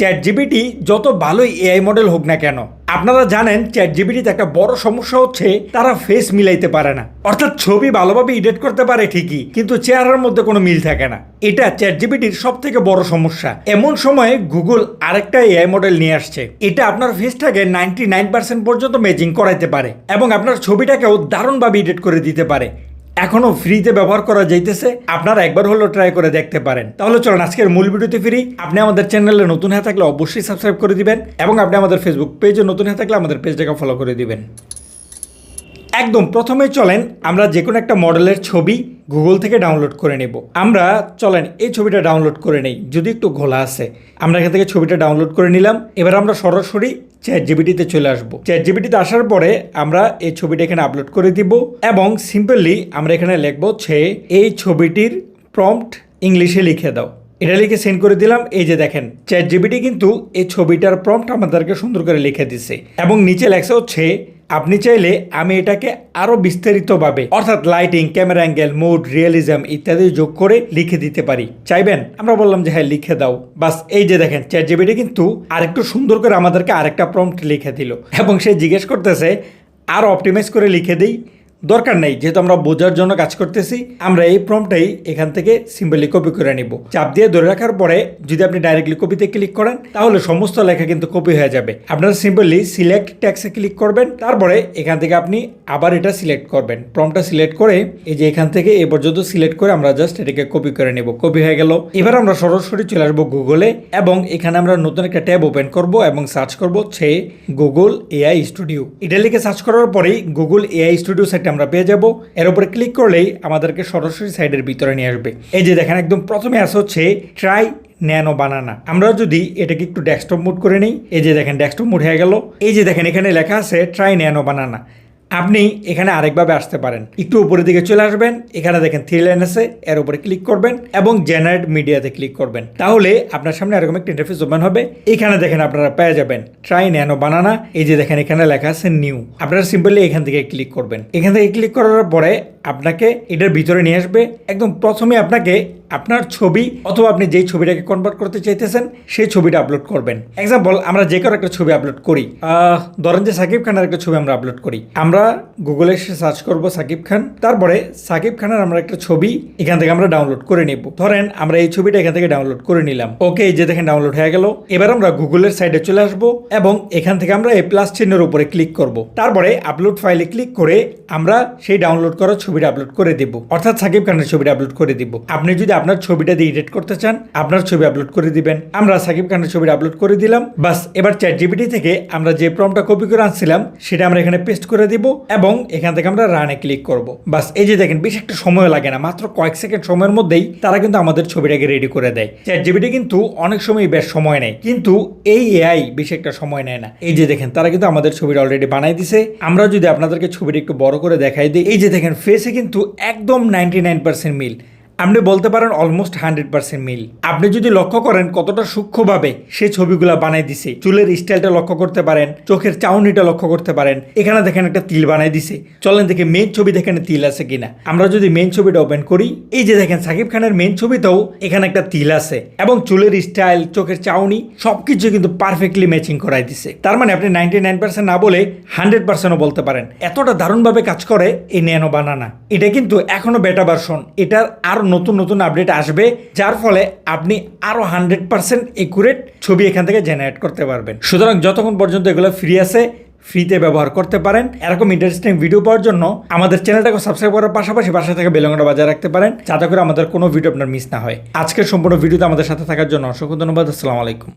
Chat GPT যত ভালোই AI model হোক না কেন, আপনারা জানেন চ্যাট জিবিটিতে একটা বড় সমস্যা হচ্ছে তারা ফেস মিলাইতে পারে না। অর্থাৎ ছবি ভালোভাবে এডিট করতে পারে ঠিকই, কিন্তু চেহারার মধ্যে কোনো মিল থাকে না। এটা চ্যাট জিবিটির সব থেকে বড় সমস্যা। এমন সময়ে গুগল আরেকটা এআই মডেল নিয়ে আসছে। এটা আপনার ফেসটাকে নাইনটি নাইন পার্সেন্ট পর্যন্ত ম্যাচিং করাইতে পারে এবং আপনার ছবিটাকেও দারুণভাবে এডিট করে দিতে পারে। এখনও ফ্রিতে ব্যবহার করা যাইতেছে। আপনারা একবার হলেও ট্রাই করে দেখতে পারেন। তাহলে চলুন, আজকের মূল ভিডিওতে ফিরি। আপনি আমাদের চ্যানেলে নতুন হয়ে থাকলে অবশ্যই সাবস্ক্রাইব করে দিবেন এবং আপনি আমাদের ফেসবুক পেজে নতুন হয়ে থাকলে আমাদের পেজটাকে ফলো করে দিবেন। একদম প্রথমে চলেন, আমরা যে কোনো একটা মডেলের ছবি গুগল থেকে ডাউনলোড করে নেব। আমরা, চলেন, এই ছবিটা ডাউনলোড করে নেই, যদি একটু ঘোলা আছে। আমরা এখান থেকে ছবিটা ডাউনলোড করে নিলাম। এবার আমরা সরাসরি চ্যাট জিবিটিতে চলে আসব। চ্যাট জিবিটিতে আসার পরে আমরা এই ছবিটা এখানে আপলোড করে দিব এবং সিম্পলি আমরা এখানে লিখব ছে এই ছবিটির প্রম্পট ইংলিশে লিখে দাও। এটা লিখে সেন্ড করে দিলাম। এই যে দেখেন চ্যাট জিবিটি কিন্তু এই ছবিটার প্রম্পট আমাদেরকে সুন্দর করে লিখে দিছে। এবং নিচে লেখা হচ্ছে আপনি চাইলে আমি এটাকে আরও বিস্তারিতভাবে, অর্থাৎ lighting camera angle mood realism ইত্যাদি যোগ করে লিখে দিতে পারি। চাইবেন? আমরা বললাম যে হ্যাঁ লিখে দাও। বাস, এই যে দেখেন চ্যাট জিবিটি কিন্তু আরেকটু সুন্দর করে আমাদেরকে আরেকটা প্রম্পট লিখে দিল। এবং সে জিজ্ঞেস করতেছে, আর অপটিমাইজ করে লিখে দিই। দরকার নেই, যেহেতু আমরা বোঝার জন্য কাজ করতেছি, আমরা এই প্রম্পটাই এখান থেকে সিম্পলি কপি করে নিব। চাপ দিয়ে ধরে রাখার পরে যদি আপনি ডাইরেক্টলি কপিতে ক্লিক করেন, তাহলে সমস্ত লেখা কিন্তু কপি হয়ে যাবে। আপনারা সিম্পলি সিলেক্ট ট্যাক্সে ক্লিক করবেন, তারপরে এখান থেকে আপনি আবার এটা সিলেক্ট করবেন। প্রম্পটা সিলেক্ট করে এই যে এখান থেকে এ পর্যন্ত সিলেক্ট করে আমরা জাস্ট এটাকে কপি করে নেব। কপি হয়ে গেল। এবার আমরা সরাসরি চলে আসব গুগলে এবং এখানে আমরা নতুন একটা ট্যাব ওপেন করব এবং সার্চ করব হচ্ছে গুগল এআই স্টুডিও এটা লিখে সার্চ করার পরেই গুগল এআই স্টুডিও সাইটে আমরা পেয়ে যাব। এর উপরে ক্লিক করলেই আমাদেরকে সরাসরি সাইডের ভিতরে নিয়ে আসবে। এই যে দেখেন, একদম প্রথমে আসা হচ্ছে ট্রাই ন্যানো বানানা আমরা যদি এটাকে একটু ডেস্কটপ মুড করে নিই, এই যে দেখেন ডেস্কটপ মুড হয়ে গেল। এই যে দেখেন, এখানে লেখা আছে ট্রাই ন্যানো বানানা আপনি এখানে আরেকভাবে আসতে পারেন। একটু উপরের দিকে চলে আসবেন, এখানে দেখেন থ্রি লাইন আছে, এর উপরে ক্লিক করবেন এবং জেনারেট মিডিয়াতে ক্লিক করবেন। তাহলে আপনার সামনে এরকম একটা ইন্টারফেস ওপেন হবে। এখানে দেখেন আপনারা পেয়ে যাবেন ট্রাই ন্যানো বানানা এই যে দেখেন এখানে লেখা আছে নিউ আপনারা সিম্পলি এখান থেকে ক্লিক করবেন। এখান থেকে ক্লিক করার পরে আপনাকে এটার ভিতরে নিয়ে আসবে। একদম প্রথমে আপনাকে আপনার ছবি অথবা আপনি যেই ছবিটাকে কনভার্ট করতে চাইতেছেন, সেই ছবিটা আপলোড করবেন। এক্সাম্পল আমরা যে কারও একটা ছবি আপলোড করি। ধরেন যে সাকিব খানের একটা ছবি আমরা আপলোড করি। আমরা গুগলে সার্চ করব সাকিব খান। তারপরে সাকিব খানের আমরা একটা ছবি এখান থেকে আমরা ডাউনলোড করে নিব। ধরেন আমরা এই ছবিটা এখান থেকে ডাউনলোড করে নিলাম। ওকে এই যে দেখেন ডাউনলোড হয়ে গেল। এবার আমরা গুগলের সাইডে চলে আসব এবং এখান থেকে আমরা এই প্লাস চিহ্নের উপরে ক্লিক করব। তারপরে আপলোড ফাইলে ক্লিক করে আমরা সেই ডাউনলোড করা ছবিটা আপলোড করে দিব। অর্থাৎ সাকিব খানের ছবিটা আপলোড করে দিব। আপনি যদি আপনার ছবিটা দিয়ে এডিট করতে চান, আপনার ছবি আপলোড করে দিবেন। আমরা সাকিব খানের ছবিটা আপলোড করে দিলাম। বাস, এবার চ্যাট জিবিটি থেকে আমরা যে প্রমটা কপি করে আনছিলাম, সেটা আমরা এখানে পেস্ট করে দিব এবং এখান থেকে আমরা রানে ক্লিক করব। বাস, এই যে দেখেন, বেশ একটা সময় লাগে না, মাত্র কয়েক সেকেন্ড সময়ের মধ্যেই তারা কিন্তু আমাদের ছবিটাকে রেডি করে দেয়। চ্যাট জিবিটি কিন্তু অনেক সময় বেশ সময় নেয়, কিন্তু এই এআই বেশি একটা সময় নেয় না। এই যে দেখেন, তারা কিন্তু আমাদের ছবিটা অলরেডি বানাই দিছে। আমরা যদি আপনাদেরকে ছবিটা একটু বড় করে দেখাই দিই, এই যে দেখেন ফেসে কিন্তু একদম নাইনটি নাইন পার্সেন্ট মিল। আপনি বলতে পারেন অলমোস্ট হান্ড্রেড পার্সেন্ট মিল। আপনি যদি লক্ষ্য করেন কতটা সূক্ষ্মভাবে সে ছবিগুলো বানাই দিছে। চুলের স্টাইলটা লক্ষ্য করতে পারেন, চোখের চাউনিটা লক্ষ্য করতে পারেন, এখানে দেখেন একটা তিল বানাই দিছে। চলেন দেখে মেন ছবি দেখেন তিল আছে কিনা। আমরা যদি মেন ছবিটা ওপেন করি, এই যে দেখেন সাকিব খানের মেন ছবিতেও এখানে একটা তিল আছে এবং চুলের স্টাইল চোখের চাউনি সবকিছু কিন্তু পারফেক্টলি ম্যাচিং করাই দিছে। তার মানে আপনি নাইনটি নাইন পার্সেন্ট না বলে হান্ড্রেড পার্সেন্টও বলতে পারেন। এতটা দারুণভাবে কাজ করে এই ন্যানো বানানা। এটা কিন্তু এখনও বেটা ভার্সন এটার আরও নতুন নতুন আপডেট আসবে, যার ফলে আপনি আরও হান্ড্রেড পার্সেন্ট একুরেট ছবি এখান থেকে জেনারেট করতে পারবেন। সুতরাং যতক্ষণ পর্যন্ত এগুলো ফ্রি আছে ফ্রিতে ব্যবহার করতে পারেন। এরকম ইন্টারেস্টিং ভিডিও পাওয়ার জন্য আমাদের চ্যানেলটাকে সাবস্ক্রাইব করার পাশাপাশি বাসা থেকে বেলঙ্গটা বাজায় রাখতে পারেন, যাতে করে আমাদের কোনো ভিডিও আপনার মিস না হয়। আজকের সম্পূর্ণ ভিডিওতে আমাদের সাথে থাকার জন্য অসংখ্য ধন্যবাদ। আসসালামু আলাইকুম।